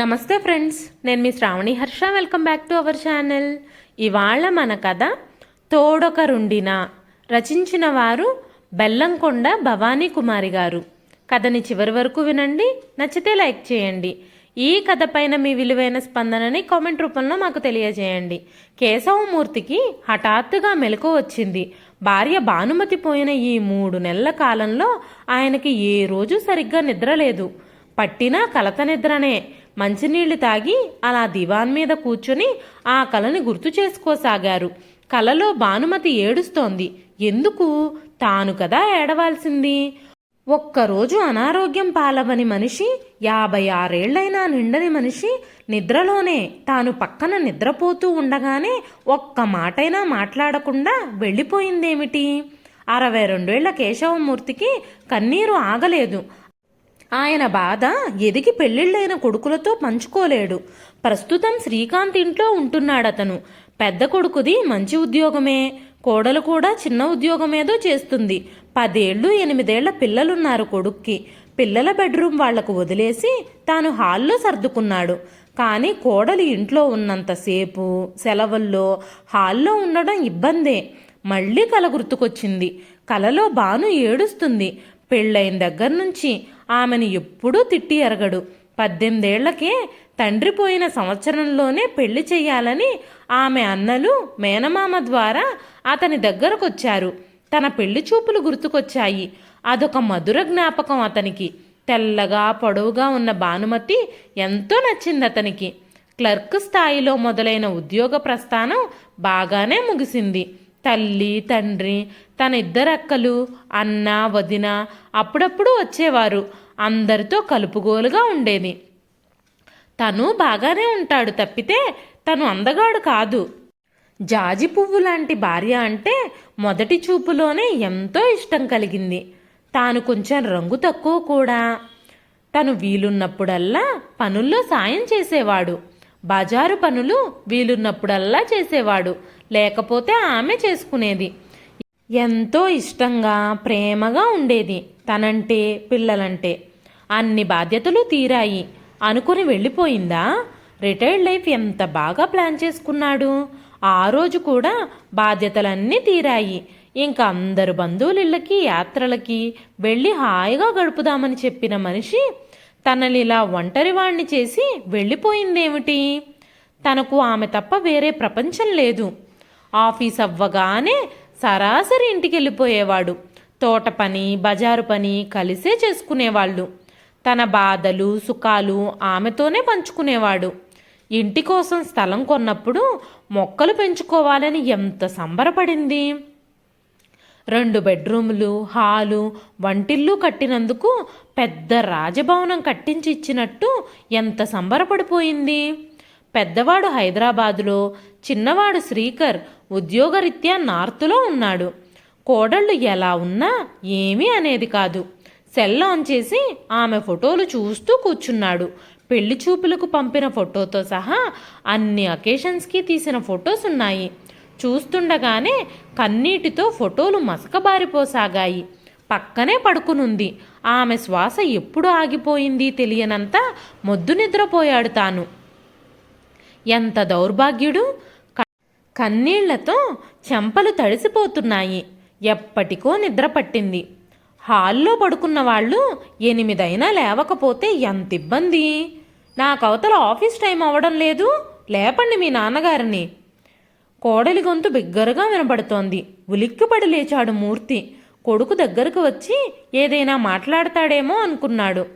నమస్తే ఫ్రెండ్స్ నేను మీ Sravani Harsha. Welcome back to our channel ఇవాళ మన కథ తోడొకరుండిన రచించిన వారు బెల్లంకొండ భవానీ కుమారి గారు. కథని చివరి వరకు వినండి నచ్చితే లైక్ చేయండి. ఈ కథ పైన మీ విలువైన స్పందనని కామెంట్ రూపంలో మాకు తెలియజేయండి. కేశవమూర్తికి హఠాత్తుగా మెలకు వచ్చింది. భార్య భానుమతి పోయిన ఈ మూడు నెలల కాలంలో ఆయనకి ఏ రోజు సరిగ్గా నిద్ర లేదు పట్టినా కలత నిద్రనే. మంచినీళ్ళు తాగి అలా దివాన్ మీద కూర్చొని ఆ కలని గుర్తు చేసుకోసాగారు. కలలో భానుమతి ఏడుస్తోంది. ఎందుకు? తాను కదా ఏడవాల్సింది. ఒక్కరోజు అనారోగ్యం పాలవని మనిషి యాభై ఆరేళ్ళైనా నిండని మనిషి నిద్రలోనే తాను పక్కన నిద్రపోతూ ఉండగానే ఒక్క మాటైనా మాట్లాడకుండా వెళ్ళిపోయిందేమిటి? అరవై రెండేళ్ళ కేశవమూర్తికి కన్నీరు ఆగలేదు. ఆయన బాధ ఎదిగి పెళ్ళిళ్ళైన కొడుకులతో పంచుకోలేడు. ప్రస్తుతం శ్రీకాంత్ ఇంట్లో ఉంటున్నాడతను. పెద్ద కొడుకుది మంచి ఉద్యోగమే. కోడలు కూడా చిన్న ఉద్యోగమేదో చేస్తుంది. పదేళ్ళు ఎనిమిదేళ్ళ పిల్లలున్నారు కొడుక్కి. పిల్లల బెడ్రూమ్ వాళ్ళకు వదిలేసి తాను హాల్లో సర్దుకున్నాడు. కానీ కోడలు ఇంట్లో ఉన్నంతసేపు సెలవుల్లో హాల్లో ఉండడం ఇబ్బందే. మళ్ళీ కల గుర్తుకొచ్చింది. కలలో బాను ఏడుస్తుంది. పెళ్ళైన దగ్గర నుంచి ఆమెను ఎప్పుడూ తిట్టి ఎరగడు. పద్దెనిమిదేళ్ళకే తండ్రి పోయిన సంవత్సరంలోనే పెళ్ళి చేయాలని ఆమె అన్నలు మేనమామ ద్వారా అతని దగ్గరకొచ్చారు. తన పెళ్ళి చూపులు గుర్తుకొచ్చాయి. అదొక మధుర జ్ఞాపకం అతనికి. తెల్లగా పొడవుగా ఉన్న భానుమతి ఎంతో నచ్చింది అతనికి క్లర్క్ స్థాయిలో మొదలైన ఉద్యోగ ప్రస్థానం బాగానే ముగిసింది. తల్లి తండ్రి తన ఇద్దరు అక్కలు అన్న వదిన అప్పుడప్పుడు వచ్చేవారు. అందరితో కలుపుగోలుగా ఉండేది. తను బాగానే ఉంటాడు తప్పితే తను అందగాడు కాదు. జాజి పువ్వు లాంటి భార్య అంటే మొదటి చూపులోనే ఎంతో ఇష్టం కలిగింది. తాను కొంచెం రంగు తక్కువ కూడా. తను వీలున్నప్పుడల్లా పనుల్లో సాయం చేసేవాడు. బజారు పనులు వీలున్నప్పుడల్లా చేసేవాడు. లేకపోతే ఆమె చేసుకునేది. ఎంతో ఇష్టంగా ప్రేమగా ఉండేది తనంటే పిల్లలంటే. అన్ని బాధ్యతలు తీరాయి. అనుకుని వెళ్ళిపోయిందా? రిటైర్డ్ లైఫ్ ఎంత బాగా ప్లాన్ చేసుకున్నాడు? ఆ రోజు కూడా బాధ్యతలన్నీ తీరాయి. ఇంకా అందరు బంధువులిళ్ళకి యాత్రలకి వెళ్ళి హాయిగా గడుపుదామని చెప్పిన మనిషి తనని ఇలా ఒంటరివాణ్ణి చేసి వెళ్ళిపోయిందేమిటి? తనకు ఆమె తప్ప వేరే ప్రపంచం లేదు. ఆఫీస్ అవ్వగానే సరాసరి ఇంటికి వెళ్ళిపోయేవాడు తోట పని బజారు పని కలిసే చేసుకునేవాళ్ళు. తన బాధలు సుఖాలు ఆమెతోనే పంచుకునేవాడు. ఇంటి కోసం స్థలం కొన్నప్పుడు మొక్కలు పెంచుకోవాలని ఎంత సంబరపడింది! రెండు బెడ్రూములు హాలు వంటిల్లు కట్టినందుకు పెద్ద రాజభవనం కట్టించి ఇచ్చినట్టు ఎంత సంబరపడిపోయింది! పెద్దవాడు హైదరాబాదులో చిన్నవాడు శ్రీకర్ ఉద్యోగరీత్యా నార్త్లో ఉన్నాడు. కోడళ్ళు ఎలా ఉన్నా ఏమీ అనేది కాదు. సెల్ ఆన్ చేసి ఆమె ఫోటోలు చూస్తూ కూర్చున్నాడు. పెళ్ళి చూపులకు పంపిన ఫోటోతో సహా అన్ని అకేషన్స్కి తీసిన ఫొటోస్ ఉన్నాయి. చూస్తుండగానే కన్నీటితో ఫోటోలు మసకబారిపోసాగాయి. పక్కనే పడుకునుంది. ఆమె శ్వాస ఎప్పుడు ఆగిపోయింది తెలియనంత మొద్దు నిద్రపోయాడు తాను. ఎంత దౌర్భాగ్యుడు? కన్నీళ్ళతో చెంపలు తడిసిపోతున్నాయి. ఎప్పటికో నిద్ర పట్టింది. హాల్లో పడుకున్న వాళ్ళు ఎనిమిదైనా లేవకపోతే ఎంత ఇబ్బంది? నాకు అవతల ఆఫీస్ టైం అవ్వడం లేదు. లేపండి మీ నాన్నగారిని. కోడలి గొంతు బిగ్గరగా వినబడుతోంది ఉలిక్కిపడి లేచాడు మూర్తి. కొడుకు దగ్గరకు వచ్చి ఏదైనా మాట్లాడతాడేమో అనుకున్నాడు.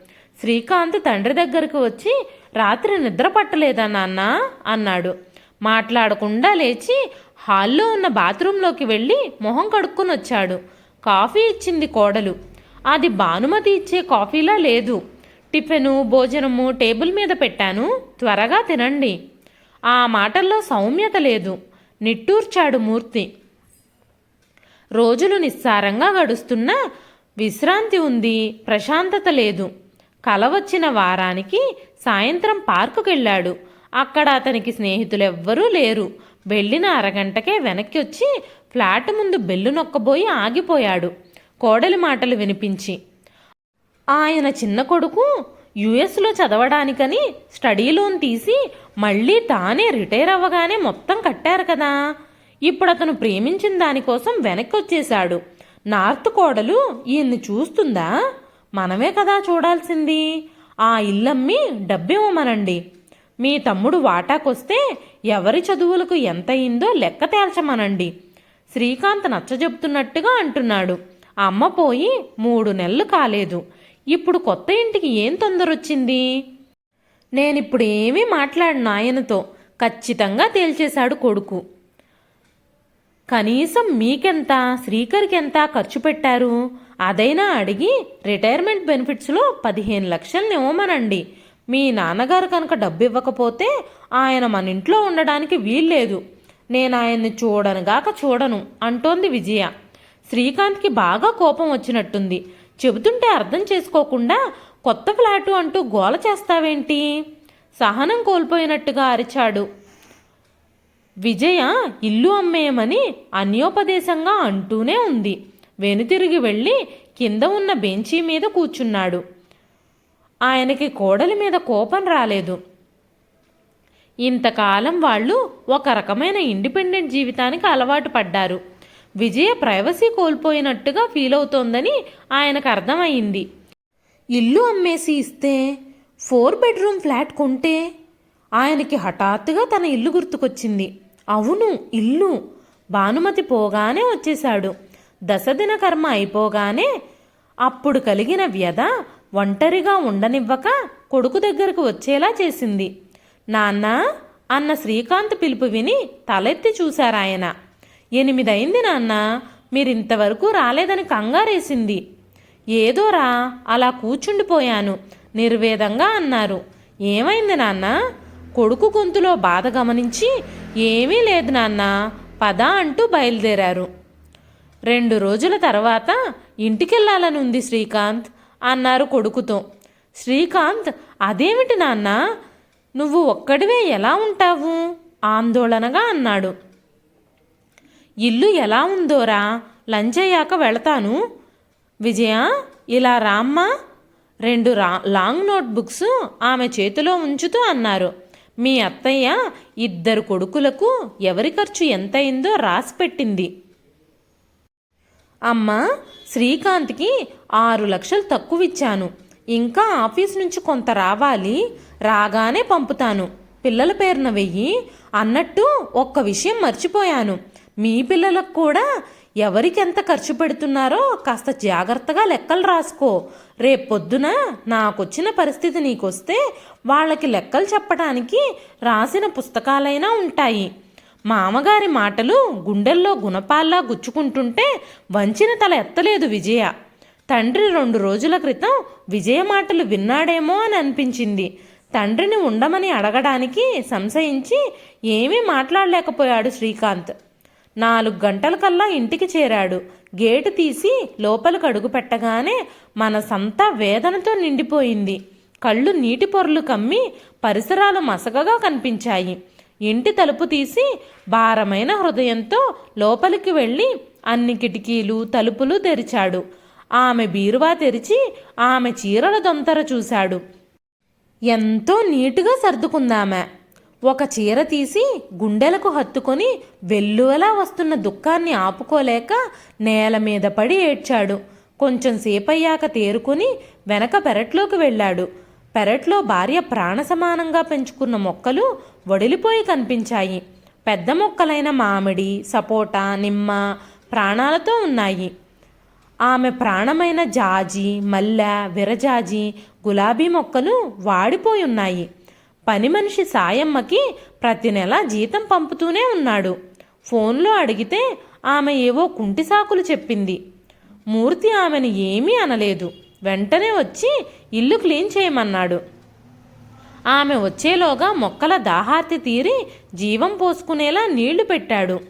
శ్రీకాంత్ తండ్రి దగ్గరకు వచ్చి రాత్రి నిద్ర పట్టలేదా నాన్న? అన్నాడు. మాట్లాడకుండా లేచి హాల్లో ఉన్న బాత్రూంలోకి వెళ్ళి మొహం కడుక్కొని వచ్చాడు కాఫీ ఇచ్చింది కోడలు. అది భానుమతి ఇచ్చే కాఫీలా లేదు. టిఫిను భోజనము టేబుల్ మీద పెట్టాను. త్వరగా తినండి. ఆ మాటల్లో సౌమ్యత లేదు. నిట్టూర్చాడు మూర్తి. రోజులు నిస్సారంగా గడుస్తున్నా విశ్రాంతి ఉంది. ప్రశాంతత లేదు. కల వచ్చిన వారానికి సాయంత్రం పార్కుకెళ్ళాడు. అక్కడ అతనికి స్నేహితులెవ్వరూ లేరు. వెళ్ళిన అరగంటకే వెనక్కి వచ్చి ఫ్లాట్ ముందు బెల్లు నొక్కబోయి ఆగిపోయాడు. కోడలి మాటలు వినిపించి ఆయన చిన్న కొడుకు యుఎస్లో చదవడానికని స్టడీ లోన్ తీసి మళ్ళీ తానే రిటైర్ అవ్వగానే మొత్తం కట్టారు కదా. ఇప్పుడు అతను ప్రేమించిన దానికోసం వెనక్కి వచ్చేశాడు నార్త్ కోడలు ఈయన్ని చూస్తుందా? మనమే కదా చూడాల్సింది. ఆ ఇల్లమ్మి డబ్బివ్వమనండి. మీ తమ్ముడు వాటాకొస్తే ఎవరి చదువులకు ఎంత అయిందో లెక్క తేల్చమనండి. శ్రీకాంత్ నచ్చజెప్తున్నట్టుగా అంటున్నాడు. అమ్మ పోయి మూడు నెలలు కాలేదు. ఇప్పుడు కొత్త ఇంటికి ఏం తొందరొచ్చింది? నేనిప్పుడు ఏమీ మాట్లాడిన ఆయనతో ఖచ్చితంగా తేల్చేశాడు కొడుకు. కనీసం మీకెంత శ్రీకర్కి ఎంత ఖర్చు పెట్టారు? అదైనా అడిగి రిటైర్మెంట్ బెనిఫిట్స్లో పదిహేను లక్షల్ని ఇవ్వమనండి. మీ నాన్నగారు కనుక డబ్బు ఇవ్వకపోతే ఆయన మన ఇంట్లో ఉండడానికి వీల్లేదు. నేను ఆయన్ని చూడనుగాక చూడను అంటోంది విజయ. శ్రీకాంత్కి బాగా కోపం వచ్చినట్టుంది. చెబుతుంటే అర్థం చేసుకోకుండా కొత్త ఫ్లాటు అంటూ గోల చేస్తావేంటి? సహనం కోల్పోయినట్టుగా అరిచాడు. విజయ ఇల్లు అమ్మేయమని అన్యోపదేశంగా అంటూనే ఉంది. వెనుతిరిగి వెళ్ళి కింద ఉన్న బెంచీ మీద కూర్చున్నాడు. ఆయనకి కోడలి మీద కోపం రాలేదు. ఇంతకాలం వాళ్ళు ఒక రకమైన ఇండిపెండెంట్ జీవితానికి అలవాటు పడ్డారు. విజయ ప్రైవసీ కోల్పోయినట్టుగా ఫీల్ అవుతోందని ఆయనకు అర్థమైంది. ఇల్లు అమ్మేసి ఇస్తే ఫోర్ బెడ్రూమ్ ఫ్లాట్ కొంటే ఆయనకి హఠాత్తుగా తన ఇల్లు గుర్తుకొచ్చింది. అవును ఇల్లు. భానుమతి పోగానే వచ్చేశాడు. దశదిన కర్మ అయిపోగానే అప్పుడు కలిగిన వ్యధ ఒంటరిగా ఉండనివ్వక కొడుకు దగ్గరకు వచ్చేలా చేసింది. నాన్న అన్న శ్రీకాంత్ పిలుపు విని తలెత్తి చూశారాయన. ఎనిమిదైంది నాన్న మీరింతవరకు రాలేదని కంగారేసింది. ఏదోరా అలా కూర్చుండిపోయాను నిర్వేదంగా అన్నారు. ఏమైంది నాన్న? కొడుకు గొంతులో బాధ గమనించి ఏమీ లేదు నాన్న పద అంటూ బయలుదేరారు. రెండు రోజుల తర్వాత ఇంటికెళ్ళాలని ఉంది శ్రీకాంత్ అన్నారు కొడుకుతో. శ్రీకాంత్ అదేమిటి నాన్న? నువ్వు ఒక్కడివే ఎలా ఉంటావు? ఆందోళనగా అన్నాడు. ఇల్లు ఎలా ఉందోరా? లంచ్ అయ్యాక వెళతాను. విజయ ఇలా రామ్మా? రెండు రా లాంగ్ నోట్ బుక్స్ ఆమె చేతిలో ఉంచుతూ అన్నారు. మీ అత్తయ్య ఇద్దరు కొడుకులకు ఎవరి ఖర్చు ఎంతయిందో రాసి పెట్టింది. అమ్మ శ్రీకాంత్కి ఆరు లక్షలు తక్కువ ఇచ్చాను ఇంకా ఆఫీస్ నుంచి కొంత రావాలి రాగానే పంపుతాను. పిల్లల పేరున వెయ్యి అన్నట్టు ఒక్క విషయం మర్చిపోయాను. మీ పిల్లలకు కూడా ఎవరికి ఎంత ఖర్చు పెడుతున్నారో కాస్త జాగ్రత్తగా లెక్కలు రాసుకో. రేపొద్దున నాకొచ్చిన పరిస్థితి నీకొస్తే వాళ్ళకి లెక్కలు చెప్పడానికి రాసిన పుస్తకాలైనా ఉంటాయి. మామగారి మాటలు గుండెల్లో గుణపాల్లా గుచ్చుకుంటుంటే వంచిన తల ఎత్తలేదు విజయ. తండ్రి రెండు రోజుల క్రితం విజయ మాటలు విన్నాడేమో అని అనిపించింది. తండ్రిని ఉండమని అడగడానికి సంశయించి ఏమీ మాట్లాడలేకపోయాడు శ్రీకాంత్. నాలుగు గంటల కల్లా ఇంటికి చేరాడు. గేటు తీసి లోపలికి అడుగు పెట్టగానే మనసంతా వేదనతో నిండిపోయింది. కళ్ళు నీటి పొరలు కమ్మి పరిసరాలు మసకగా కనిపించాయి. ఇంటి తలుపు తీసి భారమైన హృదయంతో లోపలికి వెళ్ళి అన్ని కిటికీలు తలుపులు తెరిచాడు. ఆమె బీరువా తెరిచి ఆమె చీరల దొంతర చూశాడు. ఎంతో నీటుగా సర్దుకుందామె. ఒక చీర తీసి గుండెలకు హత్తుకొని వెల్లువలా వస్తున్న దుఃఖాన్ని ఆపుకోలేక నేల మీద పడి ఏడ్చాడు. కొంచెం సేపయ్యాక తేరుకొని వెనక పెరట్లోకి వెళ్ళాడు. పెరట్లో భార్య ప్రాణ సమానంగా పెంచుకున్న మొక్కలు వడిలిపోయి కనిపించాయి. పెద్ద మొక్కలైన మామిడి సపోటా నిమ్మ ప్రాణాలతో ఉన్నాయి. ఆమె ప్రాణమైన జాజి మల్లె విరజాజి గులాబీ మొక్కలు వాడిపోయి ఉన్నాయి. పని మనిషి సాయమ్మకి ప్రతి నెల జీతం పంపుతూనే ఉన్నాడు. ఫోన్లో అడిగితే ఆమె ఏవో కుంటి సాకులు చెప్పింది. మూర్తి ఆమెను ఏమీ అనలేదు. వెంటనే వచ్చి ఇల్లు క్లీన్ చేయమన్నాడు. ఆమె వచ్చేలోగా మొక్కల దాహార్తి తీరి జీవం పోసుకునేలా నీళ్ళు పెట్టాడు.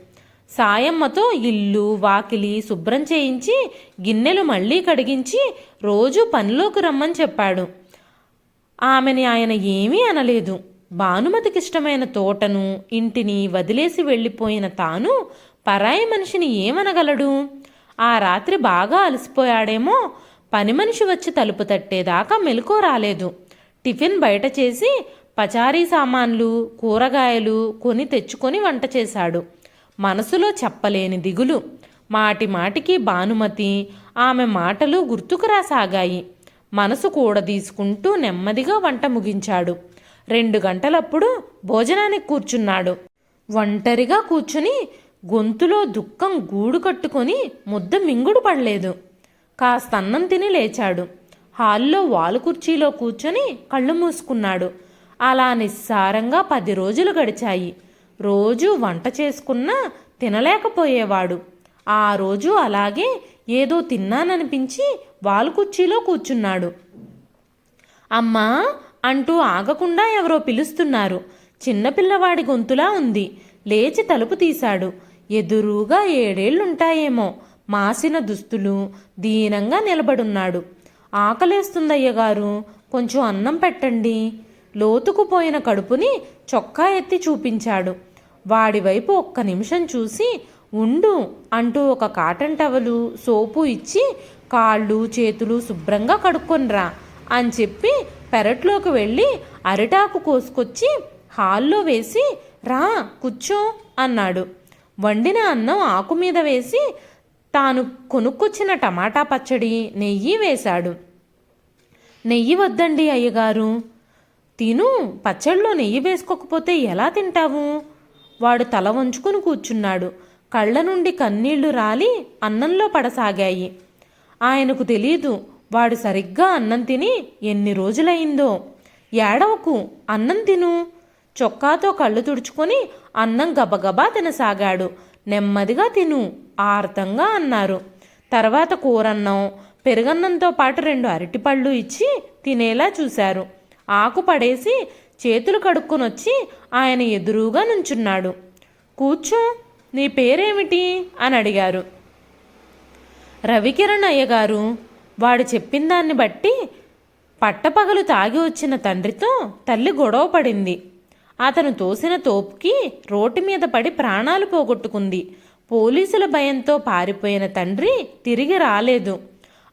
సాయమ్మతో ఇల్లు వాకిలి శుభ్రం చేయించి గిన్నెలు మళ్ళీ కడిగించి రోజు పనిలోకి రమ్మని చెప్పాడు. ఆమెని ఆయన ఏమీ అనలేదు. భానుమతికిష్టమైన తోటను ఇంటిని వదిలేసి వెళ్ళిపోయిన తాను పరాయి మనిషిని ఏమనగలడు? ఆ రాత్రి బాగా అలసిపోయాడేమో పని మనిషి వచ్చి తలుపు తట్టేదాకా మెలకు రాలేదు. టిఫిన్ బయట చేసి పచారీ సామాన్లు కూరగాయలు కొని తెచ్చుకొని వంట చేశాడు. మనసులో చెప్పలేని దిగులు. మాటి మాటికి భానుమతి ఆమె మాటలు గుర్తుకు రాసాగాయి. మనసు కూడదీసుకుంటూ నెమ్మదిగా వంట ముగించాడు. రెండు గంటలప్పుడు భోజనానికి కూర్చున్నాడు. ఒంటరిగా కూర్చుని గొంతులో దుఃఖం గూడు కట్టుకొని ముద్ద మింగుడు పడలేదు. కాస్త అన్నం తిని లేచాడు. హాల్లో వాలు కుర్చీలో కూర్చొని కళ్ళు మూసుకున్నాడు. అలా నిస్సారంగా పది రోజులు గడిచాయి. రోజు వంట చేసుకున్నా తినలేకపోయేవాడు. ఆ రోజు అలాగే ఏదో తిన్నాననిపించి వాలు కుర్చీలో కూర్చున్నాడు. అమ్మా! అంటూ ఆగకుండా ఎవరో పిలుస్తున్నారు. చిన్నపిల్లవాడి గొంతులా ఉంది. లేచి తలుపు తీశాడు. ఎదురుగా ఏడేళ్ళుంటాయేమో మాసిన దుస్తులు దీనంగా నిలబడున్నాడు. ఆకలేస్తుందయ్యగారు కొంచెం అన్నం పెట్టండి. లోతుకుపోయిన కడుపుని చొక్కా ఎత్తి చూపించాడు. వాడి వైపు ఒక్క నిమిషం చూసి ఉండు అంటూ ఒక కాటన్ టవలు సోపు ఇచ్చి కాళ్ళు చేతులు శుభ్రంగా కడుక్కొనిరా అని చెప్పి పెరట్లోకి వెళ్ళి అరిటాకు కోసుకొచ్చి హాల్లో వేసి రా కూర్చో అన్నాడు. వండిన అన్నం ఆకు మీద వేసి తాను కొనుక్కొచ్చిన టమాటా పచ్చడి నెయ్యి వేశాడు. నెయ్యి వద్దండి అయ్యగారు. తిను పచ్చళ్ళలో నెయ్యి వేసుకోకపోతే ఎలా తింటావు వాడు తల వంచుకుని కూర్చున్నాడు. కళ్ళ నుండి కన్నీళ్ళు రాలి అన్నంలో పడసాగాయి. ఆయనకు తెలీదు వాడు సరిగ్గా అన్నం తిని ఎన్ని రోజులైందో. ఏడవకు అన్నం తిను. చొక్కాతో కళ్ళు తుడుచుకొని అన్నం గబగబా తినసాగాడు. నెమ్మదిగా తిను. ఆర్తంగా అన్నారు. తర్వాత కూరన్నం పెరుగన్నంతో పాటు రెండు అరటిపళ్ళు ఇచ్చి తినేలా చూశారు. ఆకు పడేసి చేతులు కడుక్కొనొచ్చి ఆయన ఎదురుగా నుంచున్నాడు. కూర్చో నీ పేరేమిటి? అని అడిగారు. రవికిరణ్ అయ్యగారు వాడు చెప్పిన దాన్ని బట్టి పట్టపగలు తాగి వచ్చిన తండ్రితో తల్లి గొడవ పడింది. అతను తోసిన తోపుకి రోడ్డు మీద పడి ప్రాణాలు పోగొట్టుకుంది. పోలీసుల భయంతో పారిపోయిన తండ్రి తిరిగి రాలేదు.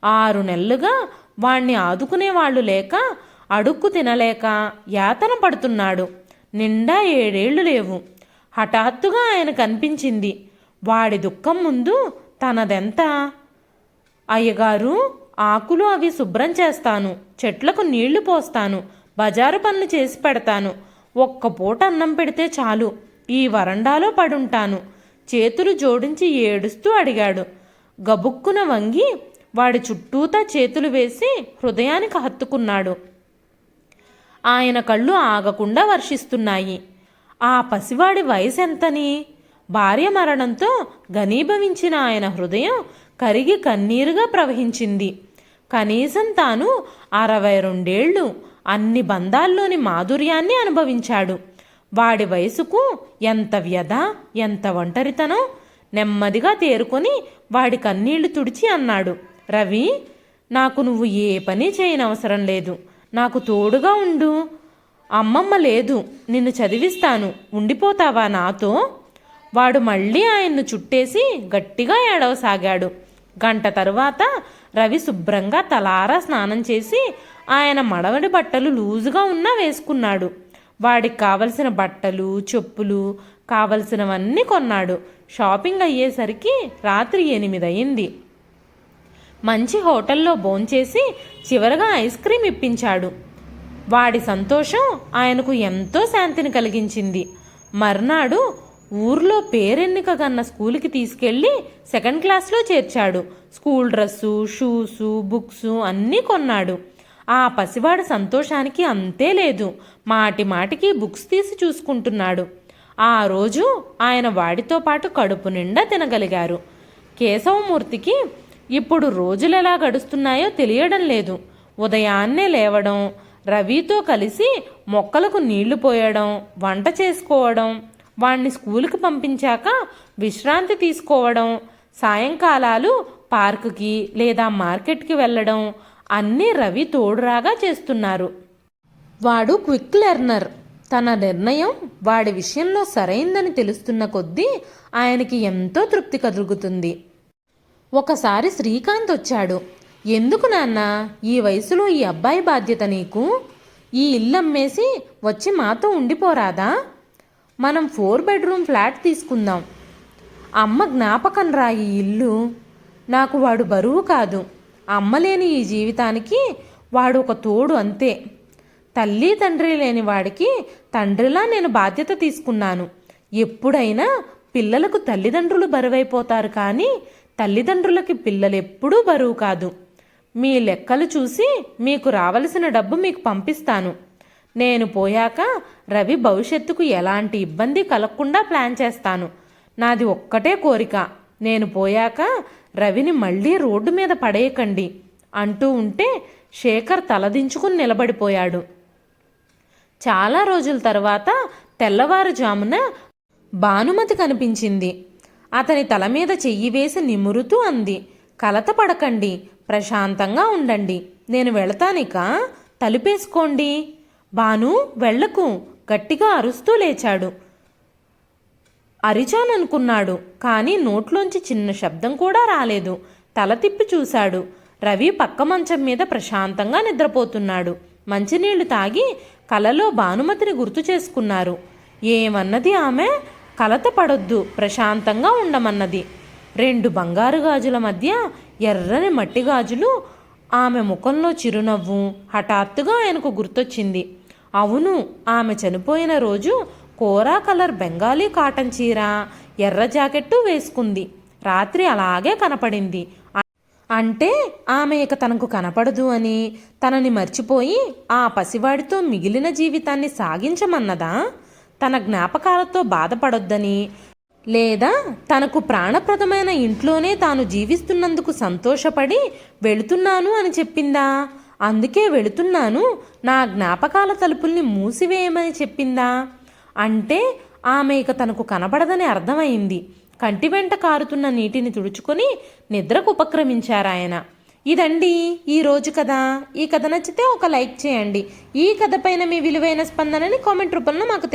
ఆరు నెలలుగా వాణ్ణి ఆదుకునేవాళ్ళు లేక అడుక్కు తినలేక యాతన పడుతున్నాడు. నిండా ఏడేళ్ళు లేవు. హఠాత్తుగా ఆయన కనిపించింది. వాడి దుఃఖం ముందు తనదెంత? అయ్యగారు ఆకులు అవి శుభ్రం చేస్తాను. చెట్లకు నీళ్ళు పోస్తాను. బజారు పనులు చేసి పెడతాను. ఒక్క పూట అన్నం పెడితే చాలు. ఈ వరండాలో పడుంటాను. చేతులు జోడించి ఏడుస్తూ అడిగాడు. గబుక్కున వంగి వాడి చుట్టూతా చేతులు వేసి హృదయానికి హత్తుకున్నాడు. ఆయన కళ్ళు ఆగకుండా వర్షిస్తున్నాయి. ఆ పసివాడి వయసు ఎంతని భార్య మరణంతో ఘనీభవించిన ఆయన హృదయం కరిగి కన్నీరుగా ప్రవహించింది. కనీసం తాను అరవై రెండేళ్ళు అన్ని బంధాల్లోని మాధుర్యాన్ని అనుభవించాడు. వాడి వయసుకు ఎంత వ్యధ ఎంత ఒంటరితనం నెమ్మదిగా తేరుకొని వాడి కన్నీళ్ళు తుడిచి అన్నాడు. రవి నాకు నువ్వు ఏ పని చేయనవసరం లేదు. నాకు తోడుగా ఉండు. అమ్మమ్మ లేదు నిన్ను చదివిస్తాను. ఉండిపోతావా నాతో? వాడు మళ్ళీ ఆయన్ను చుట్టేసి గట్టిగా ఏడవసాగాడు. గంట తరువాత రవి శుభ్రంగా తలారా స్నానం చేసి ఆయన మడవడి బట్టలు లూజుగా ఉన్నా వేసుకున్నాడు. వాడికి కావలసిన బట్టలు చెప్పులు కావలసినవన్నీ కొన్నాడు. షాపింగ్ అయ్యేసరికి రాత్రి ఎనిమిది అయింది మంచి హోటల్లో భోంచేసి చివరగా ఐస్ క్రీమ్ ఇప్పించాడు. వాడి సంతోషం ఆయనకు ఎంతో శాంతిని కలిగించింది. మర్నాడు ఊర్లో పేరెన్నిక కన్న స్కూల్కి తీసుకెళ్ళి సెకండ్ క్లాస్లో చేర్చాడు. స్కూల్ డ్రెస్సు షూసు బుక్సు అన్నీ కొన్నాడు. ఆ పసివాడు సంతోషానికి అంతే లేదు. మాటి మాటికి బుక్స్ తీసి చూసుకుంటున్నాడు. ఆ రోజు ఆయన వాడితో పాటు కడుపు నిండా తినగలిగారు. కేశవమూర్తికి ఇప్పుడు రోజులు ఎలా గడుస్తున్నాయో తెలియడం లేదు. ఉదయాన్నే లేవడం రవితో కలిసి మొక్కలకు నీళ్ళు పోయడం వంట చేసుకోవడం వాణ్ణి స్కూల్కి పంపించాక విశ్రాంతి తీసుకోవడం సాయంకాలాలు పార్కుకి లేదా మార్కెట్కి వెళ్ళడం అన్నీ రవి తోడురాగా చేస్తున్నారు. వాడు క్విక్ లెర్నర్. తన నిర్ణయం వాడి విషయంలో సరైందని తెలుస్తున్న కొద్దీ ఆయనకి ఎంతో తృప్తి కలుగుతుంది. ఒకసారి శ్రీకాంత్ వచ్చాడు. ఎందుకు నాన్న ఈ వయసులో ఈ అబ్బాయి బాధ్యత నీకు? ఈ ఇల్లు అమ్మేసి వచ్చి మాతో ఉండిపోరాదా? మనం ఫోర్ బెడ్రూమ్ ఫ్లాట్ తీసుకుందాం. అమ్మ జ్ఞాపకం రా ఈ ఇల్లు. నాకు వాడు బరువు కాదు. అమ్మలేని ఈ జీవితానికి వాడు ఒక తోడు అంతే. తల్లి తండ్రి లేని వాడికి తండ్రిలా నేను బాధ్యత తీసుకున్నాను. ఎప్పుడైనా పిల్లలకు తల్లిదండ్రులు బరువైపోతారు కానీ తల్లిదండ్రులకి పిల్లలు ఎప్పుడూ బరువు కాదు. మీ లెక్కలు చూసి మీకు రావలసిన డబ్బు మీకు పంపిస్తాను. నేను పోయాక రవి భవిష్యత్తుకు ఎలాంటి ఇబ్బంది కలగకుండా ప్లాన్ చేస్తాను. నాది ఒక్కటే కోరిక. నేను పోయాక రవిని మళ్ళీ రోడ్డు మీద పడేయకండి అంటూ ఉంటే శేఖర్ తలదించుకుని నిలబడిపోయాడు. చాలా రోజుల తర్వాత తెల్లవారుజామున భానుమతి కనిపించింది. అతని తల మీద చెయ్యి వేసి నిమురుతూ అంది కలత పడకండి ప్రశాంతంగా ఉండండి. నేను వెళతానిక? తలుపేసుకోండి. బాను వెళ్ళకు. గట్టిగా అరుస్తూ లేచాడు. అరిచాననుకున్నాడు కానీ నోట్లోంచి చిన్న శబ్దం కూడా రాలేదు. తల తిప్పి చూశాడు. రవి పక్క మంచం మీద ప్రశాంతంగా నిద్రపోతున్నాడు. మంచినీళ్ళు తాగి కలలో భానుమతిని గుర్తు చేసుకున్నారు. ఏమన్నది ఆమె? కలత పడొద్దు ప్రశాంతంగా ఉండమన్నది. రెండు బంగారు గాజుల మధ్య ఎర్రని మట్టి గాజులు ఆమె ముఖంలో చిరునవ్వు హఠాత్తుగా ఆయనకు గుర్తొచ్చింది. అవును ఆమె చనిపోయిన రోజు కోరా కలర్ బెంగాలీ కాటన్ చీర ఎర్ర జాకెట్టు వేసుకుంది. రాత్రి అలాగే కనపడింది. అంటే ఆమె ఇక తనకు కనపడదు అని తనని మర్చిపోయి ఆ పసివాడితో మిగిలిన జీవితాన్ని సాగించమన్నదా? తన జ్ఞాపకాలతో బాధపడొద్దని లేదా తనకు ప్రాణప్రదమైన ఇంట్లోనే తాను జీవిస్తున్నందుకు సంతోషపడి వెళుతున్నాను అని చెప్పిందా? అందుకే వెళుతున్నాను నా జ్ఞాపకాల తలుపుల్ని మూసివేయమని చెప్పిందా? అంటే ఆమె ఇక తనకు కనబడదని అర్థమైంది. కంటి వెంట కారుతున్న నీటిని తుడుచుకొని నిద్రకు ఉపక్రమించారాయన ఇదండి ఈ రోజు కథ. ఈ కథ నచ్చితే ఒక లైక్ చేయండి. ఈ కథ పైన మీ విలువైన స్పందనని కామెంట్ రూపంలో మాకు